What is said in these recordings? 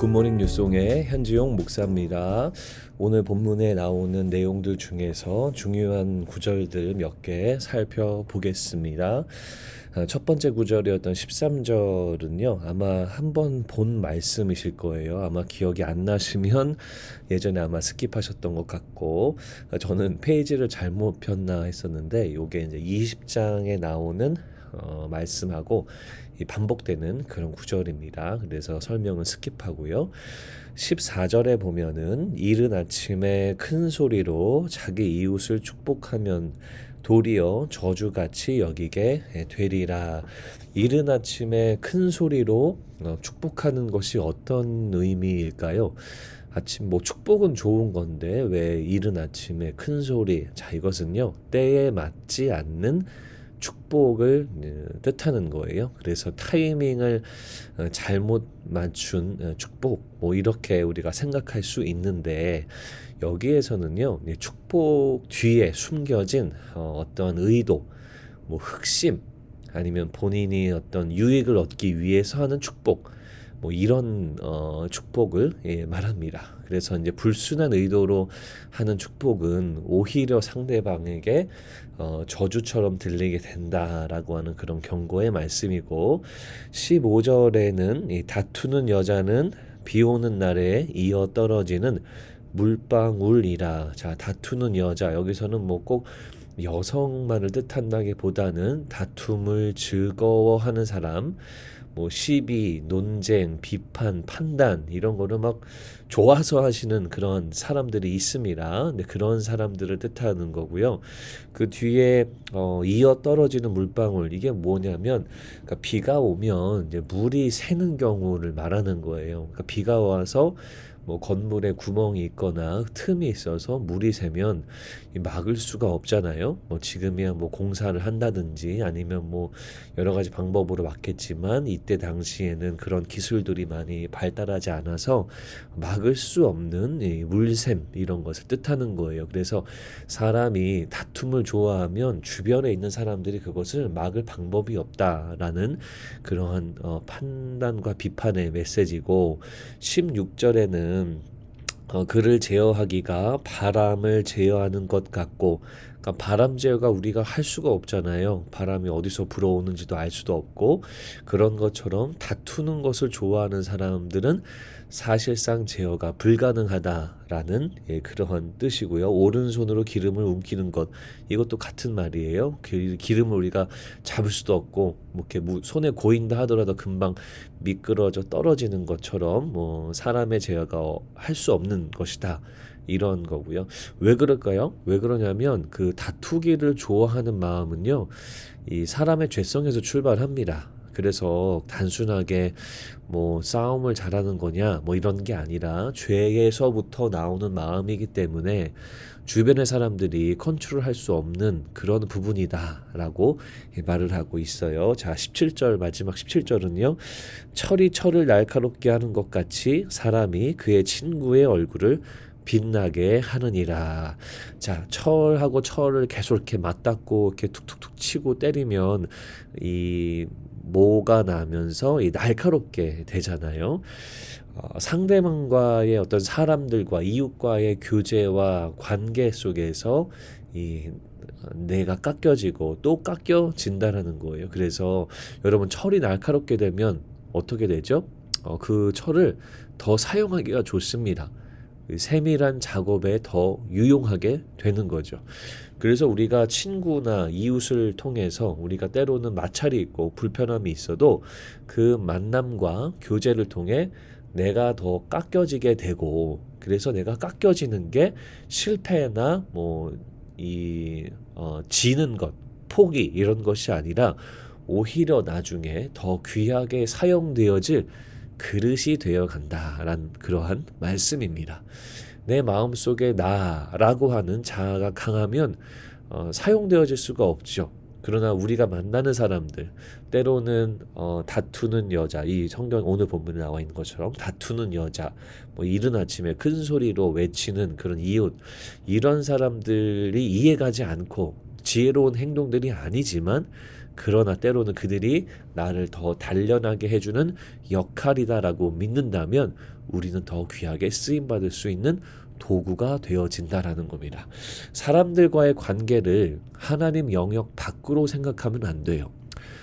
굿모닝 뉴송의 현지용 목사입니다. 오늘 본문에 나오는 내용들 중에서 중요한 구절들 몇 개 살펴보겠습니다. 아, 첫 번째 구절이었던 13절은요, 아마 한 번 본 말씀이실 거예요. 아마 기억이 안 나시면 예전에 아마 스킵하셨던 것 같고, 아, 저는 페이지를 잘못 폈나 했었는데, 요게 이제 20장에 나오는 어, 말씀하고 이 반복되는 그런 구절입니다. 그래서 설명은 스킵하고요. 14절에 보면은 이른 아침에 큰 소리로 자기 이웃을 축복하면 도리어 저주같이 여기게 되리라. 이른 아침에 큰 소리로 어, 축복하는 것이 어떤 의미일까요? 아침 뭐 축복은 좋은 건데 왜 이른 아침에 큰 소리? 자 이것은요 때에 맞지 않는 축복을 어, 뜻하는 거예요. 그래서 타이밍을 어, 잘못 맞춘 어, 축복 뭐 이렇게 우리가 생각할 수 있는데 여기에서는요 축복 뒤에 숨겨진 어떤 의도, 뭐 흑심 아니면 본인이 어떤 유익을 얻기 위해서 하는 축복 뭐 이런 어, 축복을 예, 말합니다. 그래서 이제 불순한 의도로 하는 축복은 오히려 상대방에게 어, 저주처럼 들리게 된다라고 하는 그런 경고의 말씀이고 15절에는 이 다투는 여자는 비 오는 날에 이어 떨어지는 물방울이라 자 다투는 여자 여기서는 뭐꼭 여성만을 뜻한다기보다는 다툼을 즐거워하는 사람 뭐 시비, 논쟁, 비판, 판단 이런 거를 막 좋아서 하시는 그런 사람들이 있습니다. 근데 그런 사람들을 뜻하는 거고요. 그 뒤에 어, 이어 떨어지는 물방울 이게 뭐냐면 그러니까 비가 오면 이제 물이 새는 경우를 말하는 거예요. 그러니까 비가 와서 뭐 건물에 구멍이 있거나 틈이 있어서 물이 새면 막을 수가 없잖아요. 뭐 지금이야 뭐 공사를 한다든지 아니면 뭐 여러 가지 방법으로 막겠지만 이때 당시에는 그런 기술들이 많이 발달하지 않아서 막을 수 없는 이 물샘 이런 것을 뜻하는 거예요. 그래서 사람이 다툼을 좋아하면 주변에 있는 사람들이 그것을 막을 방법이 없다라는 그러한 어, 판단과 비판의 메시지고 16절에는 어, 그를 제어하기가 바람을 제어하는 것 같고 그러니까 바람 제어가 우리가 할 수가 없잖아요. 바람이 어디서 불어오는지도 알 수도 없고 그런 것처럼 다투는 것을 좋아하는 사람들은 사실상 제어가 불가능하다라는 예, 그러한 뜻이고요. 오른손으로 기름을 움키는 것 이것도 같은 말이에요. 그 기름을 우리가 잡을 수도 없고 뭐 이렇게 손에 고인다 하더라도 금방 미끄러져 떨어지는 것처럼 뭐 사람의 제어가 할 수 없는 것이다. 이런 거고요. 왜 그럴까요? 왜 그러냐면 그 다투기를 좋아하는 마음은요. 이 사람의 죄성에서 출발합니다. 그래서 단순하게 뭐 싸움을 잘하는 거냐 뭐 이런 게 아니라 죄에서부터 나오는 마음이기 때문에 주변의 사람들이 컨트롤 할 수 없는 그런 부분이다라고 말을 하고 있어요. 자, 17절 마지막 17절은요. 철이 철을 날카롭게 하는 것 같이 사람이 그의 친구의 얼굴을 빛나게 하느니라. 자, 철하고 철을 계속 이렇게 맞닿고 이렇게 툭툭툭 치고 때리면 이 모가 나면서 이 날카롭게 되잖아요. 어, 상대방과의 어떤 사람들과 이웃과의 교제와 관계 속에서 이 내가 깎여지고 또 깎여진다라는 거예요. 그래서 여러분 철이 날카롭게 되면 어떻게 되죠? 어, 그 철을 더 사용하기가 좋습니다. 세밀한 작업에 더 유용하게 되는 거죠. 그래서 우리가 친구나 이웃을 통해서 우리가 때로는 마찰이 있고 불편함이 있어도 그 만남과 교제를 통해 내가 더 깎여지게 되고 그래서 내가 깎여지는 게 실패나 뭐이 어, 지는 것 포기 이런 것이 아니라 오히려 나중에 더 귀하게 사용되어질 그릇이 되어 간다란 그러한 말씀입니다. 내 마음 속에 나라고 하는 자아가 강하면 어, 사용되어질 수가 없죠. 그러나 우리가 만나는 사람들 때로는 어, 다투는 여자 이 성경 오늘 본문에 나와 있는 것처럼 다투는 여자 뭐 이른 아침에 큰 소리로 외치는 그런 이웃 이런 사람들이 이해가지 않고 지혜로운 행동들이 아니지만 그러나 때로는 그들이 나를 더 단련하게 해주는 역할이다라고 믿는다면 우리는 더 귀하게 쓰임 받을 수 있는 도구가 되어진다라는 겁니다. 사람들과의 관계를 하나님 영역 밖으로 생각하면 안 돼요.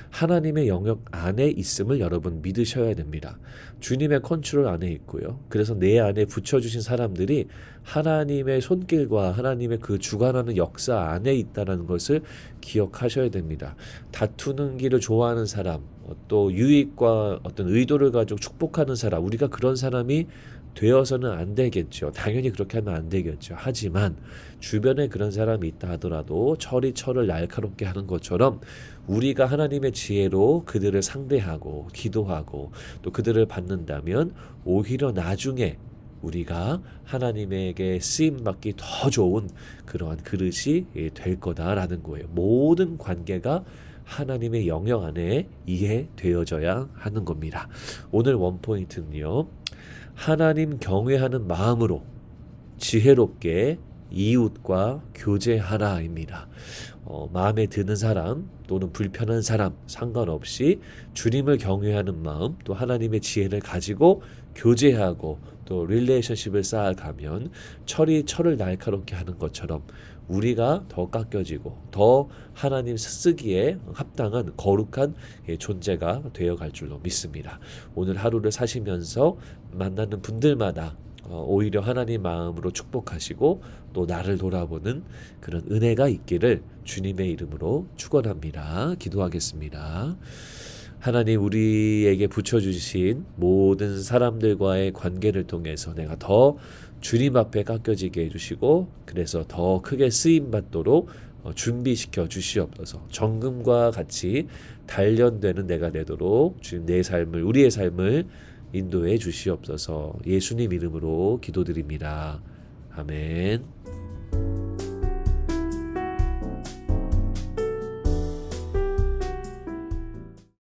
하나님의 영역 안에 있음을 여러분 믿으셔야 됩니다. 주님의 컨트롤 안에 있고요. 그래서 내 안에 붙여주신 사람들이 하나님의 손길과 하나님의 그 주관하는 역사 안에 있다는 것을 기억하셔야 됩니다. 다투는 길을 좋아하는 사람, 어, 또 유익과 어떤 의도를 가지고 축복하는 사람, 우리가 그런 사람이 되어서는 안 되겠죠. 당연히 그렇게 하면 안 되겠죠. 하지만 주변에 그런 사람이 있다 하더라도 철이 철을 날카롭게 하는 것처럼 우리가 하나님의 지혜로 그들을 상대하고 기도하고 또 그들을 받는다면 오히려 나중에 우리가 하나님에게 쓰임 받기 더 좋은 그러한 그릇이 될 거다라는 거예요. 모든 관계가 하나님의 영역 안에 이해되어져야 하는 겁니다. 오늘 원포인트는요. 하나님 경외하는 마음으로 지혜롭게 이웃과 교제하라입니다. 어, 마음에 드는 사람 또는 불편한 사람 상관없이 주님을 경외하는 마음 또 하나님의 지혜를 가지고 교제하고 또 릴레이션십을 쌓아가면 철이 철을 날카롭게 하는 것처럼 우리가 더 깎여지고 더 하나님 쓰기에 합당한 거룩한 예, 존재가 되어갈 줄로 믿습니다. 오늘 하루를 사시면서 만나는 분들마다 어, 오히려 하나님 마음으로 축복하시고 또 나를 돌아보는 그런 은혜가 있기를 주님의 이름으로 축원합니다. 기도하겠습니다. 하나님 우리에게 붙여주신 모든 사람들과의 관계를 통해서 내가 더 주님 앞에 깎여지게 해주시고 그래서 더 크게 쓰임 받도록 어, 준비시켜 주시옵소서. 정금과 같이 단련되는 내가 되도록 주님 내 삶을 우리의 삶을 인도해 주시옵소서. 예수님 이름으로 기도드립니다. 아멘.